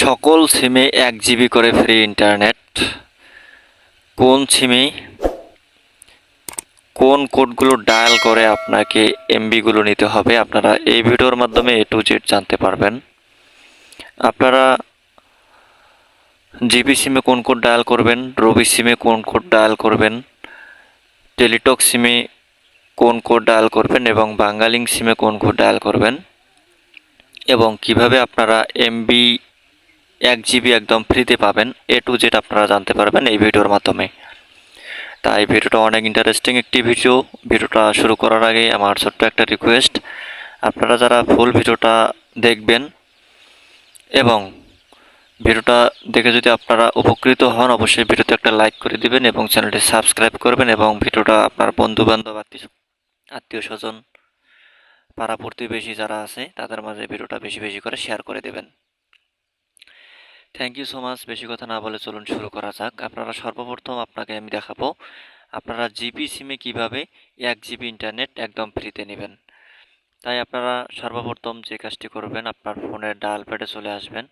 সকল সিমে এক জিবি করে ফ্রি ইন্টারনেট। কোন সিমে? কোন কোডগুলো ডায়াল করে আপনাকে এমবিগুলো নিতে হবে, আপনারা এই ভিডিওর মাধ্যমে এ টু জেড জানতে পারবেন। আপনারা জিবি সিমে কোন কোড ডায়াল করবেন, রবি সিমে কোন কোড ডায়াল করবেন, টেলিটক সিমে কোন কোড ডায়াল করবেন এবং বাঙ্গালিং সিমে কোন কোড ডায়াল করবেন এবং কীভাবে আপনারা এমবি এক জিবি একদম ফ্রিতে পাবেন এ টু জেড আপনারা জানতে পারবেন এই ভিডিওর মাধ্যমে। তাই ভিডিওটা অনেক ইন্টারেস্টিং একটি ভিডিও ভিডিওটা শুরু করার আগে আমার ছোট্ট একটা রিকোয়েস্ট আপনারা যারা ফুল ভিডিওটা দেখবেন এবং ভিডিওটা দেখে যদি আপনারা উপকৃত হন, অবশ্যই ভিডিওতে একটা লাইক করে দিবেন এবং চ্যানেলটি সাবস্ক্রাইব করবেন এবং ভিডিওটা আপনার বন্ধু বান্ধব আত্মীয় আত্মীয় স্বজন, পাড়া প্রতিবেশী যারা আছে, তাদের মাঝে ভিডিওটা বেশি বেশি করে শেয়ার করে দেবেন। থ্যাংক ইউ সো মাচ বেশি কথা না বলে চলুন শুরু করা যাক। আপনারা সর্বপ্রথম আপনাকে আমি দেখাবো, আপনারা জিবি সিমে কীভাবে এক জিবি ইন্টারনেট একদম ফ্রিতে নেবেন। তাই আপনারা সর্বপ্রথম যে কাজটি করবেন, আপনার ফোনের ডায়াল প্যাডে চলে আসবেন।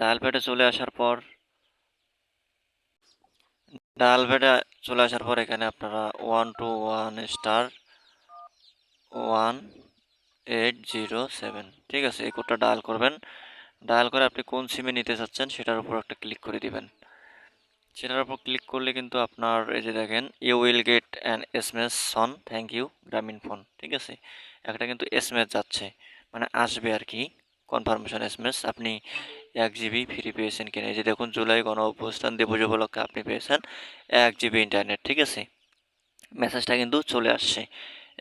ডায়াল প্যাডে চলে আসার পর ডায়াল প্যাডে চলে আসার পর এখানে আপনারা one two one star one eight zero seven ঠিক আছে, এই কোডটা ডায়াল করবেন। ডায়াল করে আপনি কোন সিমে নিতে চাচ্ছেন সেটার উপর একটা ক্লিক করে দিবেন। সেটার উপর ক্লিক করলে কিন্তু আপনার এই যে দেখেন you will get an S M S thank you Grameenphone ঠিক আছে? একটা কিন্তু এস যাচ্ছে মানে আসবে আর কি কনফার্মেশন এস আপনি এক জিবি ফ্রি পেয়েছেন কিনা? এই যে দেখুন, জুলাই গণ অভ্যুত্থান দিবস উপলক্ষে আপনি পেয়েছেন এক জিবি ইন্টারনেট ঠিক আছে? মেসেজটা কিন্তু চলে আসছে।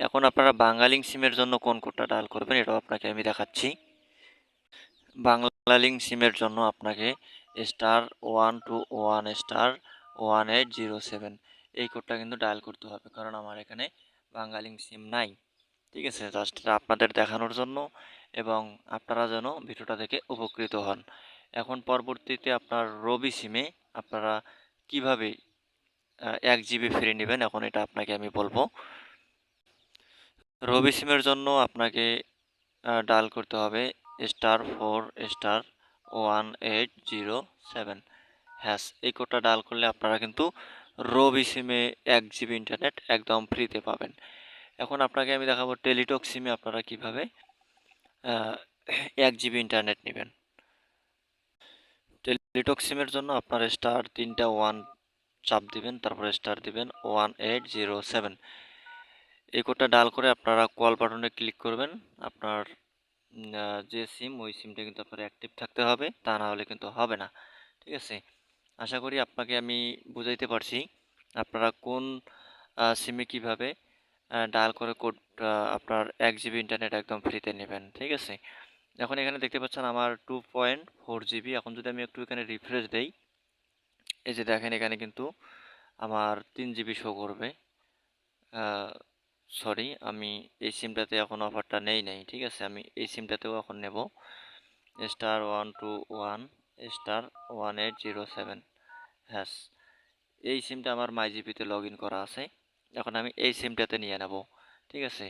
এখন আপনারা বাঙালিং সিমের জন্য কোন কোডটা ডায়াল করবেন, এটাও আপনাকে আমি দেখাচ্ছি। বাংলালিং সিমের জন্য আপনাকে star one two one star one eight zero seven এই কোডটা কিন্তু ডায়াল করতে হবে কারণ আমার এখানে বাঙালিং সিম নাই। ঠিক আছে? জাস্ট আপনাদের দেখানোর জন্য এবং আপনারা যেন ভিডিওটা দেখে উপকৃত হন। এখন পরবর্তীতে আপনার রবি সিমে আপনারা কীভাবে এক জিবি ফ্রি নেবেন এখন এটা আপনাকে আমি বলব। রবি সিমের জন্য আপনাকে ডায়াল করতে হবে star four star one eight zero seven hash এই কোডটা ডায়াল করলে আপনারা কিন্তু রবি সিমে এক জিবি ইন্টারনেট একদম ফ্রিতে পাবেন। এখন আপনাকে আমি দেখাবো টেলিটক সিমে আপনারা কীভাবে এক জিবি ইন্টারনেট নেবেন। টেলিটক সিমের জন্য আপনার স্টার তিনটা ওয়ান চাপ দিবেন, তারপরে স্টার দিবেন ওয়ান এইট জিরো সেভেন এই কোডটা ডায়াল করে আপনারা কল বাটনে ক্লিক করবেন, আপনার যে সিম ওই সিমটা কিন্তু আপনার অ্যাক্টিভ থাকতে হবে, তা না হলে কিন্তু হবে না। ঠিক আছে? আশা করি আপনাকে আমি বুঝাইতে পারছি আপনারা কোন সিমে কীভাবে ডায়াল করে কোড আপনার এক জিবি ইন্টারনেট একদম ফ্রিতে নেবেন। ঠিক আছে? এখন এখানে দেখতে পাচ্ছেন আমার টু পয়েন্ট ফোর জিবি এখন যদি আমি একটু এখানে রিফ্রেশ দেই, এই যে দেখেন এখানে কিন্তু আমার তিন জিবি শো করবে। সরি আমি এই সিমটাতে এখন অফারটা নেই নাই, ঠিক আছে? আমি এই সিমটাতেও এখন নেব। Star one two one star one eight zero seven hash এই সিমটা আমার মাই জিপিতে লগ ইন করা আছে। এখন আমি এই সিমটাতে নিয়ে নেব, ঠিক আছে?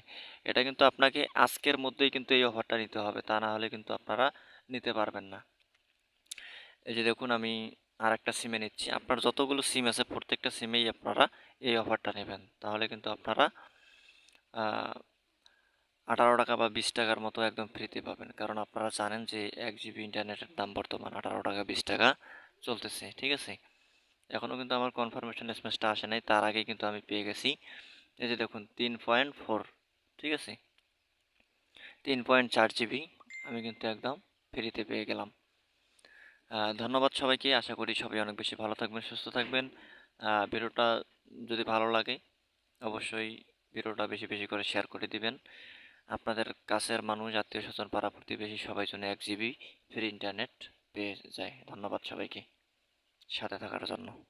এটা কিন্তু আপনাকে আজকের মধ্যেই কিন্তু এই অফারটা নিতে হবে, তা না হলে কিন্তু আপনারা নিতে পারবেন না। এই যে দেখুন, আমি আর একটা সিমে নিচ্ছি। আপনার যতগুলো সিম আছে, প্রত্যেকটা সিমেই আপনারা এই অফারটা নেবেন। তাহলে কিন্তু আপনারা আঠারো টাকা বা বিশ টাকার মতো একদম ফ্রিতে পাবেন। কারণ আপনারা জানেন যে এক জিবি ইন্টারনেটের দাম বর্তমান আঠারো টাকা, বিশ টাকা চলতেছে, ঠিক আছে? এখনও কিন্তু আমার কনফার্মেশন এসএমএসটা আসে নাই, তার আগে কিন্তু আমি পেয়ে গেছি। এই যে দেখুন, তিন পয়েন্ট ফোর ঠিক আছে? তিন পয়েন্ট চার জিবি আমি কিন্তু একদম ফ্রিতে পেয়ে গেলাম। ধন্যবাদ সবাইকে, আশা করি সবাই অনেক বেশি ভালো থাকবেন, সুস্থ থাকবেন। ভিডিওটা যদি ভালো লাগে, অবশ্যই ভিডিওটা বেশি বেশি করে শেয়ার করে দিবেন। আপনাদের কাছের মানুষ, আত্মীয় স্বজন, পাড়া প্রতিবেশী সবাই জন্য এক জিবি ফ্রি ইন্টারনেট পেয়ে যায়। ধন্যবাদ সবাইকে। সাথে থাকার জন্য।